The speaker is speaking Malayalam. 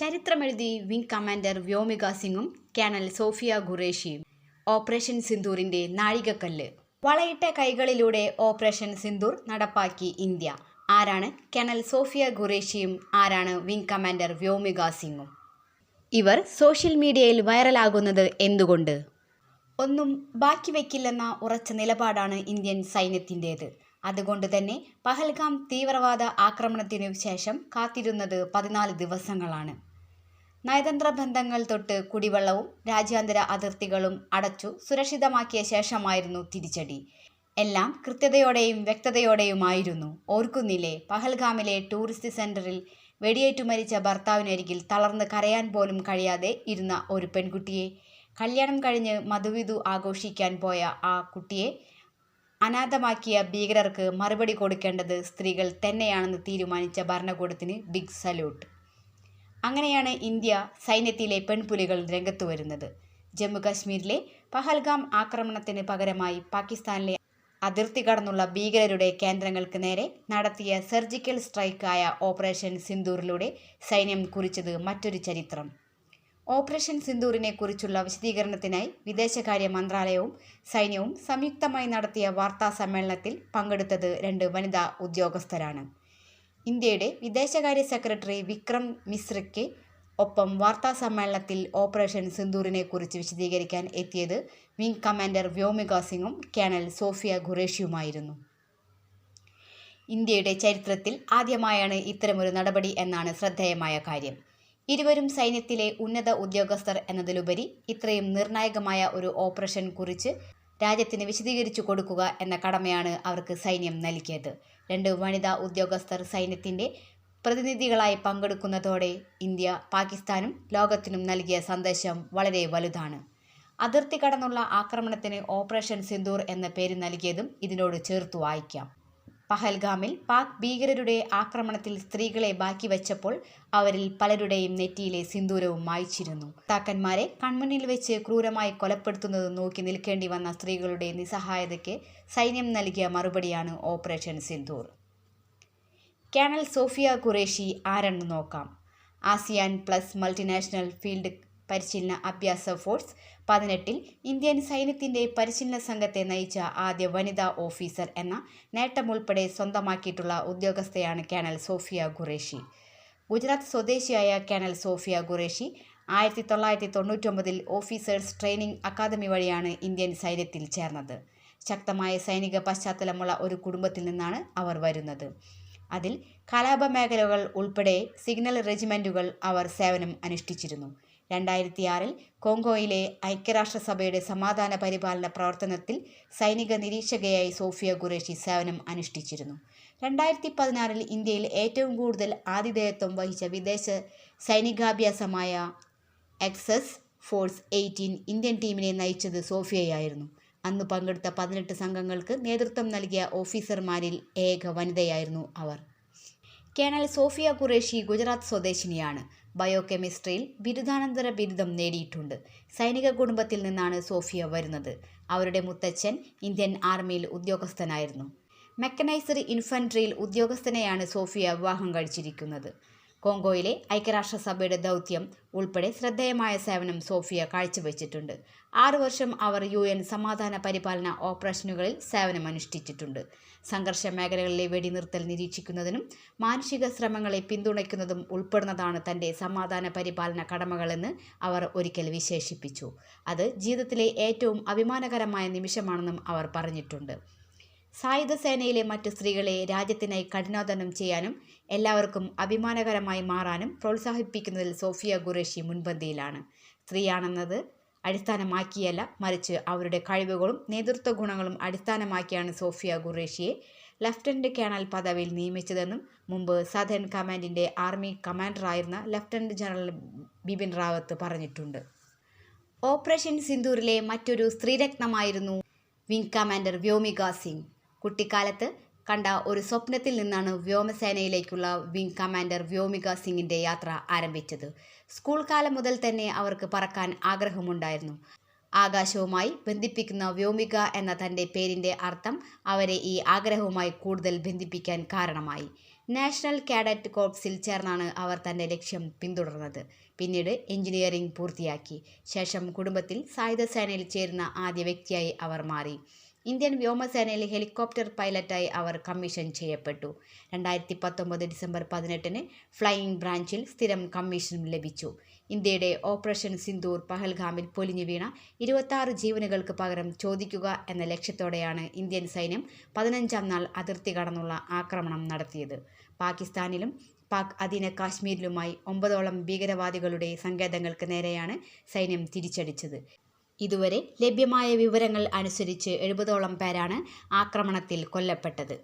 ചരിത്രമെഴുതി വിംഗ് കമാൻഡർ വ്യോമിക സിംഗും കേണൽ സോഫിയ ഖുറേഷിയും. ഓപ്പറേഷൻ സിന്ദൂറിന്റെ നാഴികക്കല്ല്. വളയിട്ട കൈകളിലൂടെ ഓപ്പറേഷൻ സിന്ദൂർ നടപ്പാക്കി ഇന്ത്യ. ആരാണ് കേണൽ സോഫിയ ഖുറേഷിയും ആരാണ് വിംഗ് കമാൻഡർ വ്യോമിക സിംഗും? ഇവർ സോഷ്യൽ മീഡിയയിൽ വൈറലാകുന്നത് എന്തുകൊണ്ട്? ഒന്നും ബാക്കി വയ്ക്കില്ലെന്ന ഉറച്ച നിലപാടാണ് ഇന്ത്യൻ സൈന്യത്തിന്റേത്. അതുകൊണ്ട് തന്നെ പഹൽഗാം തീവ്രവാദ ആക്രമണത്തിനു ശേഷം കാത്തിരുന്നത് പതിനാല് ദിവസങ്ങളാണ്. നയതന്ത്ര ബന്ധങ്ങൾ തൊട്ട് കുടിവെള്ളവും രാജ്യാന്തര അതിർത്തികളും അടച്ചു സുരക്ഷിതമാക്കിയ ശേഷമായിരുന്നു തിരിച്ചടി. എല്ലാം കൃത്യതയോടെയും വ്യക്തതയോടെയുമായിരുന്നു. ഓർക്കുന്നില്ലേ പഹൽഗാമിലെ ടൂറിസ്റ്റ് സെന്ററിൽ വെടിയേറ്റു മരിച്ച ഭർത്താവിനരികിൽ തളർന്ന് കരയാൻ പോലും കഴിയാതെ ഇരുന്ന ഒരു പെൺകുട്ടിയെ കല്യാണം കഴിഞ്ഞ് മധുവിധു ആഘോഷിക്കാൻ പോയ ആ കുട്ടിയെ അനാഥമാക്കിയ ഭീകരർക്ക് മറുപടി കൊടുക്കേണ്ടത് സ്ത്രീകൾ തന്നെയാണെന്ന് തീരുമാനിച്ച ഭരണകൂടത്തിന് ബിഗ് സല്യൂട്ട്. അങ്ങനെയാണ് ഇന്ത്യ സൈന്യത്തിലെ പെൺപുലികൾ രംഗത്തു വരുന്നത്. ജമ്മുകാശ്മീരിലെ പഹൽഗാം ആക്രമണത്തിന് പകരമായി പാകിസ്ഥാനിലെ അതിർത്തി കടന്നുള്ള ഭീകരരുടെ കേന്ദ്രങ്ങൾക്ക് നേരെ നടത്തിയ സർജിക്കൽ സ്ട്രൈക്കായ ഓപ്പറേഷൻ സിന്ദൂറിലൂടെ സൈന്യം കുറിച്ചത് മറ്റൊരു ചരിത്രം. ഓപ്പറേഷൻ സിന്ദൂറിനെ കുറിച്ചുള്ള വിശദീകരണത്തിനായി വിദേശകാര്യ മന്ത്രാലയവും സൈന്യവും സംയുക്തമായി നടത്തിയ വാർത്താ സമ്മേളനത്തിൽ പങ്കെടുത്തത് രണ്ട് വനിതാ ഉദ്യോഗസ്ഥരാണ്. ഇന്ത്യയുടെ വിദേശകാര്യ സെക്രട്ടറി വിക്രം മിശ്രയ്ക്ക് ഒപ്പം വാർത്താ സമ്മേളനത്തിൽ ഓപ്പറേഷൻ സിന്ദൂറിനെ കുറിച്ച് വിശദീകരിക്കാൻ എത്തിയത് വിംഗ് കമാൻഡർ വ്യോമിക സിംഗും കേണൽ സോഫിയ ഖുറേഷിയുമായിരുന്നു. ഇന്ത്യയുടെ ചരിത്രത്തിൽ ആദ്യമായാണ് ഇത്തരമൊരു നടപടി എന്നാണ് ശ്രദ്ധേയമായ കാര്യം. ഇരുവരും സൈന്യത്തിലെ ഉന്നത ഉദ്യോഗസ്ഥർ എന്നതിലുപരി ഇത്രയും നിർണായകമായ ഒരു ഓപ്പറേഷൻ കുറിച്ച് രാജ്യത്തിന് വിശദീകരിച്ചു കൊടുക്കുക എന്ന കടമയാണ് അവർക്ക് സൈന്യം നൽകിയത്. രണ്ട് വനിതാ ഉദ്യോഗസ്ഥർ സൈന്യത്തിന്റെ പ്രതിനിധികളായി പങ്കെടുക്കുന്നതോടെ ഇന്ത്യ പാകിസ്ഥാനും ലോകത്തിനും നൽകിയ സന്ദേശം വളരെ വലുതാണ്. അതിർത്തി കടന്നുള്ള ആക്രമണത്തിന് ഓപ്പറേഷൻ സിന്ദൂർ എന്ന പേര് നൽകിയതും ഇതിനോട് ചേർത്തു വായിക്കാം. പഹൽഗാമിൽ പാക് ഭീകരരുടെ ആക്രമണത്തിൽ സ്ത്രീകളെ ബാക്കി വച്ചപ്പോൾ അവരിൽ പലരുടെയും നെറ്റിയിലെ സിന്ദൂരവും മായിച്ചിരുന്നു. താക്കന്മാരെ കൺമുന്നിൽ വെച്ച് ക്രൂരമായി കൊലപ്പെടുത്തുന്നത് നോക്കി നിൽക്കേണ്ടി വന്ന സ്ത്രീകളുടെ നിസ്സഹായതയ്ക്ക് സൈന്യം നൽകിയ മറുപടിയാണ് operation Sindoor. Colonel Sophia Qureshi ആരെന്ന് നോക്കാം. ആസിയാൻ പ്ലസ് മൾട്ടിനാഷണൽ ഫീൽഡ് പരിശീലന അഭ്യാസ ഫോഴ്സ്. പതിനെട്ടിൽ ഇന്ത്യൻ സൈന്യത്തിന്റെ പരിശീലന സംഘത്തെ നയിച്ച ആദ്യ വനിതാ ഓഫീസർ എന്ന നേട്ടമുൾപ്പെടെ സ്വന്തമാക്കിയിട്ടുള്ള ഉദ്യോഗസ്ഥയാണ് കേണൽ സോഫിയ ഖുറേഷി. ഗുജറാത്ത് സ്വദേശിയായ കേണൽ സോഫിയ ഖുറേഷി ആയിരത്തി തൊള്ളായിരത്തി തൊണ്ണൂറ്റൊമ്പതിൽ ഓഫീസേഴ്സ് ട്രെയിനിംഗ് അക്കാദമി വഴിയാണ് ഇന്ത്യൻ സൈന്യത്തിൽ ചേർന്നത്. ശക്തമായ സൈനിക പശ്ചാത്തലമുള്ള ഒരു കുടുംബത്തിൽ നിന്നാണ് അവർ വരുന്നത്. അതിൽ കലാപ മേഖലകൾ ഉൾപ്പെടെ സിഗ്നൽ റെജിമെന്റുകൾ അവർ സേവനം അനുഷ്ഠിച്ചിരുന്നു. രണ്ടായിരത്തി ആറിൽ കോങ്കോയിലെ ഐക്യരാഷ്ട്രസഭയുടെ സമാധാന പരിപാലന പ്രവർത്തനത്തിൽ സൈനിക നിരീക്ഷകയായി സോഫിയ ഖുറേഷി സേവനം അനുഷ്ഠിച്ചിരുന്നു. രണ്ടായിരത്തി പതിനാറിൽ ഇന്ത്യയിൽ ഏറ്റവും കൂടുതൽ ആതിഥേയത്വം വഹിച്ച വിദേശ സൈനികാഭ്യാസമായ എക്സസ് ഫോഴ്സ് എയ്റ്റീൻ ഇന്ത്യൻ ടീമിനെ നയിച്ചത് സോഫിയയായിരുന്നു. അന്ന് പങ്കെടുത്ത പതിനെട്ട് സംഘങ്ങൾക്ക് നേതൃത്വം നൽകിയ ഓഫീസർമാരിൽ ഏക വനിതയായിരുന്നു അവർ. കേണൽ സോഫിയ ഖുറേഷി ഗുജറാത്ത് സ്വദേശിനിയാണ്. ബയോകെമിസ്ട്രിയിൽ ബിരുദാനന്തര ബിരുദം നേടിയിട്ടുണ്ട്. സൈനിക കുടുംബത്തിൽ നിന്നാണ് സോഫിയ വരുന്നത്. അവരുടെ മുത്തച്ഛൻ ഇന്ത്യൻ ആർമിയിൽ ഉദ്യോഗസ്ഥനായിരുന്നു. മെക്കനൈസർ ഇൻഫൻട്രിയിൽ ഉദ്യോഗസ്ഥനെയാണ് സോഫിയ വിവാഹം കഴിച്ചിരിക്കുന്നത്. കോങ്കോയിലെ ഐക്യരാഷ്ട്രസഭയുടെ ദൗത്യം ഉൾപ്പെടെ ശ്രദ്ധേയമായ സേവനം സോഫിയ കാഴ്ചവെച്ചിട്ടുണ്ട്. ആറു വർഷം അവർ യു എൻ സമാധാന പരിപാലന ഓപ്പറേഷനുകളിൽ സേവനമനുഷ്ഠിച്ചിട്ടുണ്ട്. സംഘർഷ മേഖലകളിലെ വെടിനിർത്തൽ നിരീക്ഷിക്കുന്നതിനും മാനുഷിക ശ്രമങ്ങളെ പിന്തുണയ്ക്കുന്നതും ഉൾപ്പെടുന്നതാണ് തന്റെ സമാധാന പരിപാലന കടമകളെന്ന് അവർ ഒരിക്കൽ വിശേഷിപ്പിച്ചു. അത് ജീവിതത്തിലെ ഏറ്റവും അഭിമാനകരമായ നിമിഷമാണെന്നും അവർ പറഞ്ഞിട്ടുണ്ട്. സായുധ സേനയിലെ മറ്റു സ്ത്രീകളെ രാജ്യത്തിനായി കഠിനാധനം ചെയ്യാനും എല്ലാവർക്കും അഭിമാനകരമായി മാറാനും പ്രോത്സാഹിപ്പിക്കുന്നതിൽ സോഫിയ ഖുറേഷി മുൻപന്തിയിലാണ്. സ്ത്രീയാണെന്നത് അടിസ്ഥാനമാക്കിയല്ല മറിച്ച് അവരുടെ കഴിവുകളും നേതൃത്വ ഗുണങ്ങളും അടിസ്ഥാനമാക്കിയാണ് സോഫിയ ഖുറേഷിയെ ലഫ്റ്റനന്റ് കേണൽ പദവിയിൽ നിയമിച്ചതെന്നും മുമ്പ് സദേൺ കമാൻഡിന്റെ ആർമി കമാൻഡറായിരുന്ന ലഫ്റ്റനന്റ് ജനറൽ ബിപിൻ റാവത്ത് പറഞ്ഞിട്ടുണ്ട്. ഓപ്പറേഷൻ സിന്ദൂരിലെ മറ്റൊരു സ്ത്രീരത്നമായിരുന്നു വിംഗ് കമാൻഡർ വ്യോമിക സിംഗ്. കുട്ടിക്കാലത്ത് കണ്ട ഒരു സ്വപ്നത്തിൽ നിന്നാണ് വ്യോമസേനയിലേക്കുള്ള വിംഗ് കമാൻഡർ വ്യോമിക സിംഗിന്റെ യാത്ര ആരംഭിച്ചത്. സ്കൂൾ കാലം മുതൽ തന്നെ അവർക്ക് പറക്കാൻ ആഗ്രഹമുണ്ടായിരുന്നു. ആകാശവുമായി ബന്ധിപ്പിക്കുന്ന വ്യോമിക എന്ന തന്റെ പേരിന്റെ അർത്ഥം അവരെ ഈ ആഗ്രഹവുമായി കൂടുതൽ ബന്ധിപ്പിക്കാൻ കാരണമായി. നാഷണൽ കാഡറ്റ് കോർപ്സിൽ ചേർന്നാണ് അവർ തന്റെ ലക്ഷ്യം പിന്തുടർന്നത്. പിന്നീട് എഞ്ചിനീയറിംഗ് പൂർത്തിയാക്കി. ശേഷം കുടുംബത്തിൽ സായുധ സേനയിൽ ചേരുന്ന ആദ്യ വ്യക്തിയായി അവർ മാറി. ഇന്ത്യൻ വ്യോമസേനയിൽ ഹെലികോപ്റ്റർ പൈലറ്റായി അവർ കമ്മീഷൻ ചെയ്യപ്പെട്ടു. രണ്ടായിരത്തി പത്തൊമ്പത് ഡിസംബർ പതിനെട്ടിന് ഫ്ലൈയിംഗ് ബ്രാഞ്ചിൽ സ്ഥിരം കമ്മീഷൻ ലഭിച്ചു. ഇന്ത്യയുടെ ഓപ്പറേഷൻ സിന്ദൂർ പഹൽഗാമിൽ പൊലിഞ്ഞു വീണ ഇരുപത്താറ് ജീവനുകൾക്ക് പകരം ചോദിക്കുക എന്ന ലക്ഷ്യത്തോടെയാണ് ഇന്ത്യൻ സൈന്യം പതിനഞ്ചാം നാൾ അതിർത്തി കടന്നുള്ള ആക്രമണം നടത്തിയത്. പാകിസ്ഥാനിലും പാക് അധീന കാശ്മീരിലുമായി ഒമ്പതോളം ഭീകരവാദികളുടെ സങ്കേതങ്ങൾക്ക് നേരെയാണ് സൈന്യം തിരിച്ചടിച്ചത്. ഇതുവരെ ലഭ്യമായ വിവരങ്ങൾ അനുസരിച്ച് എഴുപതോളം പേരാണ് ആക്രമണത്തിൽ കൊല്ലപ്പെട്ടത്.